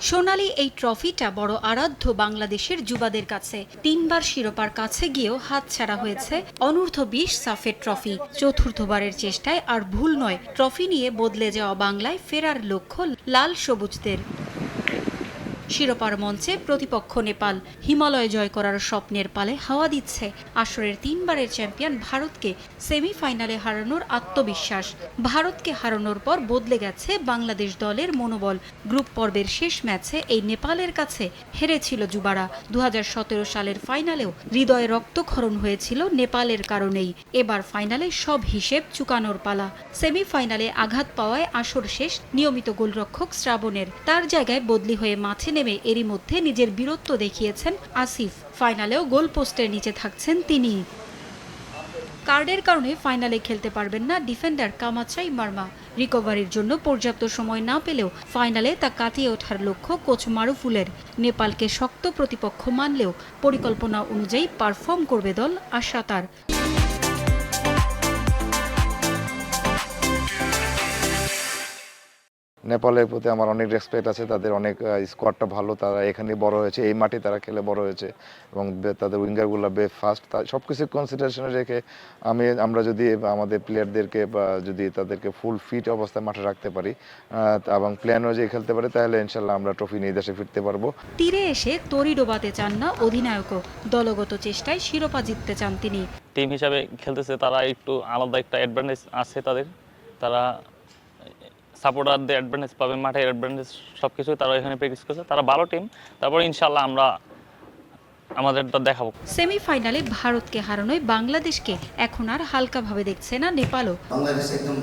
সোনালী এই ট্রফিটা বড় আরাধ্য বাংলাদেশের যুবাদের কাছে। তিনবার শিরোপার কাছে গিয়েও হাত ছাড়া হয়েছে অনূর্ধ্ব বিশ সাফের ট্রফি। চতুর্থবারের চেষ্টায় আর ভুল নয়, ট্রফি নিয়ে বদলে যাওয়া বাংলায় ফেরার লক্ষ্য লাল সবুজদের। শিরোপার মঞ্চে প্রতিপক্ষ নেপাল হিমালয় জয় করার স্বপ্নের পালে হাওয়া দিচ্ছে। আসরের তিনবারের চ্যাম্পিয়ন ভারতকে সেমিফাইনালে হারানোর আত্মবিশ্বাস। ভারতকে হারানোর পর বদলে গেছে বাংলাদেশ দলের মনোবল। গ্রুপ পর্বের শেষ ম্যাচে এই নেপালের কাছে হেরেছিল যুবারা। দু সালের ফাইনালেও হৃদয়ে রক্তক্ষরণ হয়েছিল নেপালের কারণেই। এবার ফাইনালে সব হিসেব চুকানোর পালা। সেমিফাইনালে আঘাত পাওয়ায় আসর শেষ নিয়মিত গোলরক্ষক শ্রাবণের। তার জায়গায় বদলি হয়ে মাঠে নেমে এরই মধ্যে নিজের বীরত্ব দেখিয়েছেন আসিফ। ফাইনালেও গোল পোস্টের নিচে থাকছেন তিনি। কার্ডের কারণে ফাইনালে খেলতে পারবেন না ডিফেন্ডার কামাচাই মার্মা। রিকভারির জন্য পর্যাপ্ত সময় না পেলেও ফাইনালে তা কাটিয়ে ওঠার লক্ষ্য কোচ মারুফুলের নেপালকে শক্ত প্রতিপক্ষ মানলেও পরিকল্পনা অনুযায়ী পারফর্ম করবে দল আশা তার নেপালের প্রতি আমার অনেক রেসপেক্ট আছে তাদের অনেক স্কোয়াডটা ভালো তারা এখানে বড় হয়েছে এই মাঠে তারা খেলে বড় হয়েছে এবং তাদের উইঙ্গারগুলো বে ফাস্ট সব কিছু কনসিডারেশনে রেখে আমি আমরা যদি আমাদের প্লেয়ারদেরকে বা যদি তাদেরকে ফুল ফিট অবস্থায় মাঠে রাখতে পারি এবং প্ল্যান অনুযায়ী খেলতে পারি তাহলে ইনশাল্লাহ আমরা ট্রফি নিয়ে দেশে ফিরতে পারব। তীরে এসে তরি ডোবাতে চান না অধিনায়কও দলগত চেষ্টায় শিরোপা জিততে চান তিনি। টিম হিসাবে খেলতেছে তারা একটু আলাদা একটা অ্যাডভান্টেজ আছে তাদের তারা সাপোর্টারদের অ্যাডভান্টেজ পাবে মাঠে অ্যাডভান্টেজ সব কিছু তারা এখানে প্র্যাকটিস করছে। তারা ভালো টিম তারপর ইনশাল্লাহ আমরা আমাদেরটা দেখাবো। সেমিফাইনালে ভারতকে হারানোয় বাংলাদেশকে এখন আর হালকাভাবে দেখছে না নেপালও। বাংলাদেশ একদম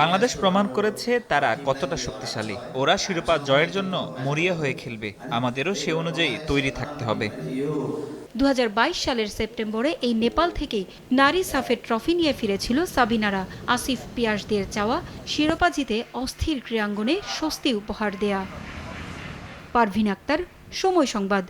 বাংলাদেশ প্রমাণ করেছে তারা কতটা শক্তিশালী। ওরা শিরোপা জয়ের জন্য মরিয়া হয়ে খেলবে। আমাদেরও সে অনুযায়ী তৈরি থাকতে হবে। দু হাজার বাইশ সালের সেপ্টেম্বরে এই নেপাল থেকেই নারী সাফের ট্রফি নিয়ে ফিরেছিল সাবিনারা। আসিফ পিয়াসদের চাওয়া শিরোপা জিতে অস্থির ক্রীড়াঙ্গনে স্বস্তি উপহার দেয়া। পারভিন আক্তার সময় সংবাদ।